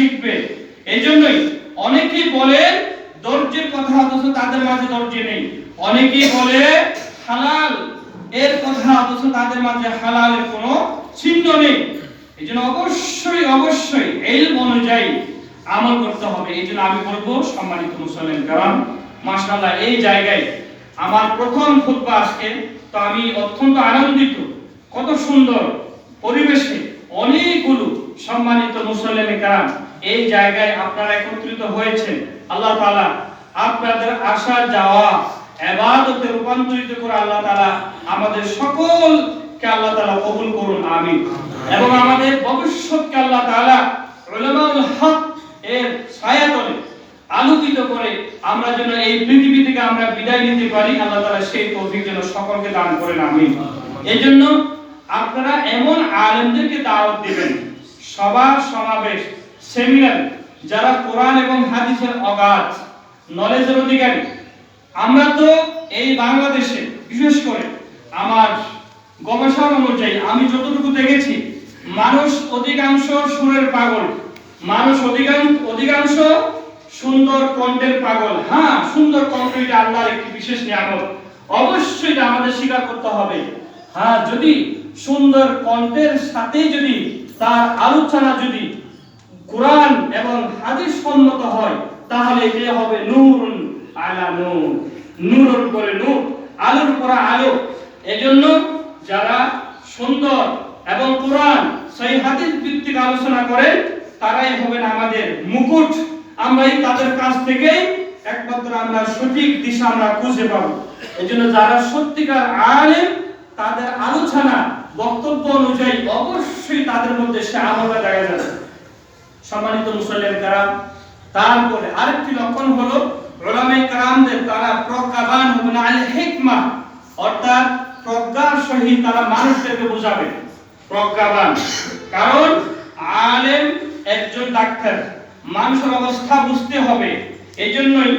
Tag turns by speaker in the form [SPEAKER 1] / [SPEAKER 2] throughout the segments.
[SPEAKER 1] শিখবে। এই জন্যই অনেকেই বলে ধৈর্যের কথা অথচ তাদের মাঝে ধৈর্য নেই। অনেকেই বলে, হালাল। এর কথা অথচ তাদের মাঝে হালালের কোনো চিহ্ন নেই। এই জন্য অবশ্যই অবশ্যই এই অনুযায়ী আমল করতে হবে। এই জন্য আমি বলব, সম্মানিত মুসলিম কারণ মাশাআল্লাহ, এই জায়গায় আমার প্রথম খুতবা আজকে। তো আমি অত্যন্ত আনন্দিত, কত সুন্দর পরিবেশে অনেকগুলো সম্মানিত মুসলিম কারণ এই জায়গায় আপনারা একত্রিত হয়েছেন। আল্লাহ তাআলা আপনাদের আসা যাওয়া এবাদতে রূপান্তরিত করে আল্লাহ তাআলা আমাদের সকলকে আল্লাহ তাআলা কবুল করুন আমিন। এবং আমাদের ভবিষ্যৎকে আল্লাহ তাআলা উলামাউল হক এর ছায়াতলে আলোকিত করে আমরা যেন এই পৃথিবী থেকে আমরা বিদায় নিতে পারি আল্লাহ তাআলা সেই তৌফিক যেন সকলকে দান করেন আমিন। এই জন্য আপনারা এমন আলেমদেরকে দাওয়াত দিবেন সবার সমাবেশ সেমিনার, যারা কোরআন এবং হাদিসের অগাধ নলেজের অধিকারী। আমরা তো এই বাংলাদেশে, বিশেষ করে আমার গবেষণা অনুযায়ী আমি যতটুকু দেখেছি, মানুষ অধিকাংশ সুরের পাগল। মানুষ অধিকাংশ অধিকাংশ সুন্দর কণ্ঠের পাগল। হ্যাঁ সুন্দর কণ্ঠ এটা আল্লাহর একটি বিশেষ নিয়ামত। অবশ্যই এটা আমাদের স্বীকার করতে হবে। হ্যাঁ যদি সুন্দর কণ্ঠের সাথে যদি তার আলোচনা যদি কোরআন এবং হাদিস সম্মত হয়, তাহলে এ হবে নূরুন আলা নূর। নূরের উপরে নূর, আলোর উপরে আলো। এজন্য যারা সুন্দর এবং কোরআন, সেই হাদিস ভিত্তিক আলোচনা করেন তারাই হবেন আমাদের মুকুট। আমরাই তাদের কাছ থেকে একমাত্র আমরা সঠিক দিশা আমরা খুঁজে পাবো। এজন্য যারা সত্যিকার আলেম, তাদের আলোচনা, বক্তব্য অনুযায়ী অবশ্যই তাদের মধ্যে সে আমলটা দেখা যাবে। সম্মানিত মুসল্লিম কারাম, তারপরে আরেকটি লক্ষণ হলো কারামদের তারা হিকমা, অর্থাৎ প্রজ্ঞার সহিত তারা মানুষদেরকে বোঝাবে। প্রজ্ঞাবান। কারণ আলেম একজন ডাক্তার, মানুষের অবস্থা বুঝতে হবে। এই জন্যই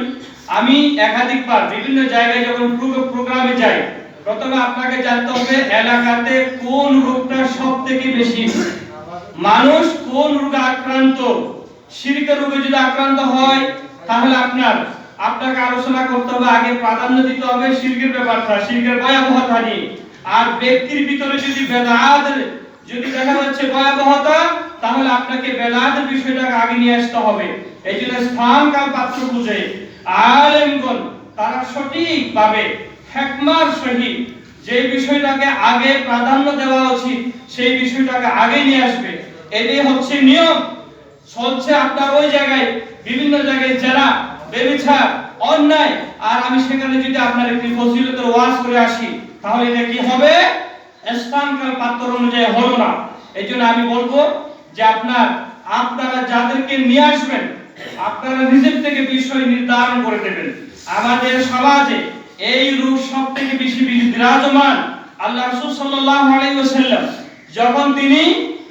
[SPEAKER 1] আমি একাধিকবার বিভিন্ন জায়গায় যখন প্রোগ্রামে যাই, প্রথমে আপনাকে জানতে হবে এলাকাতে কোন রোগটা সব থেকে বেশি। মানুষ কোন রোগে আক্রান্ত? শিরকের রোগে যদি আক্রান্ত হয়, তাহলে আপনার, আপনাকে আলোচনা করতে হবে, আগে প্রাধান্য দিতে হবে শিরকের ব্যাপারটা শিরকের ভয়াবহতা নিয়ে আর ব্যক্তির ভিতরে যদি বেদাত, যদি দেখা যাচ্ছে ভয়াবহতা, তাহলে আপনাকে বেদাতের বিষয়টাকে আগে নিয়ে আসতে হবে। এই জন্য স্থান, কাল, পাত্র বুঝে। আলেমগণ, তারা সঠিকভাবে হেকমার সহিত যে বিষয়টাকে আগে প্রাধান্য দেওয়া উচিত, সেই বিষয়টাকে আগে নিয়ে আসবে। এটাই হচ্ছে নিয়ম। চলছে আপনার ওই জায়গায়, বিভিন্ন জায়গায় যারা বেবিচার, অন্যায়। আর আমি সেখানে যদি আপনার একটি ফজিলতের ওয়াজ করে আসি, তাহলে এটা কি হবে? স্থানকাল পাত্র অনুযায়ী হলো না। এই জন্য আমি বলব যে আপনার, আপনারা যাদেরকে নিয়ে আসবেন, আপনারা নিজের থেকে বিষয় নির্ধারণ করে দেবেন আমাদের সমাজে এই রূপ সব থেকে বেশি বিরাজমান। আল্লাহ রাসূল সাল্লাল্লাহু আলাইহি ওয়াসাল্লাম, যখন তিনি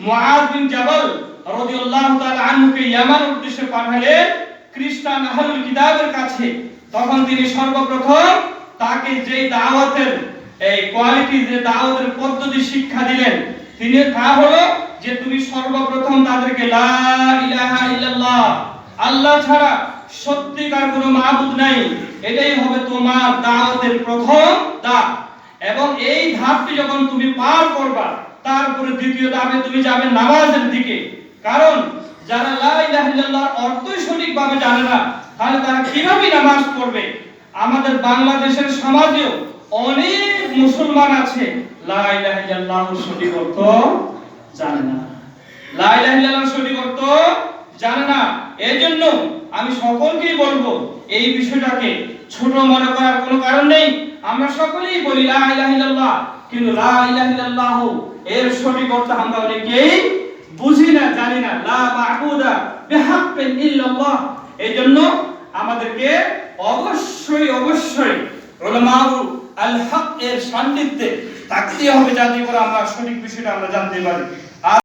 [SPEAKER 1] মুআদ ইয়ামান উদ্দেশ্যে পাঠালেন কাছে। তখন তিনি সর্বপ্রথম তাকে যে দাওয়াতের, এই কোয়ালিটি যে দাওয়াতের পদ্ধতি শিক্ষা দিলেন, তিনি তা হলো যে তুমি সর্বপ্রথম তাদেরকে লা আল্লাহ ছাড়া সত্যিকার কোনো মাবুদ নাই। এটাই হবে তোমার দাওয়াতের প্রথম ধাপ। এবং এই ধাপটি যখন তুমি পার করবা তারপরে দ্বিতীয় ধাপে তুমি যাবে নামাজের দিকে। কারণ যারা লা ইলাহা ইল্লাল্লাহর অর্থই সঠিকভাবে জানে না, তাহলে তারা কীভাবে নামাজ পড়বে? আমাদের বাংলাদেশের সমাজেও অনেক মুসলমান আছে, লা ইলাহা ইল্লাল্লাহর সঠিক অর্থ জানে না। লা ইলাহা ইল্লাল্লাহর সঠিক অর্থ জানে না। এজন্য আমি সকলকেই বলব, এই বিষয়টাকে ছোট মনে করার কোনো কারণ নেই। আমরা সকলেই বলি, লা ইলাহা ইল্লাল্লাহ। কিন্তু লা ইলাহা ইল্লাল্লাহ, এর সঠিক অর্থ আমরা অনেকেই বুঝি না, জানি না। লা মা'বুদা বিহাক্কিন ইল্লাল্লাহ। এজন্য আমাদেরকে অবশ্যই অবশ্যই উলামাউ আল হক এর সান্নিধ্যে থাকতে হবে যাতে করে আমরা সঠিক বিষয়টা আমরা জানতে পারি।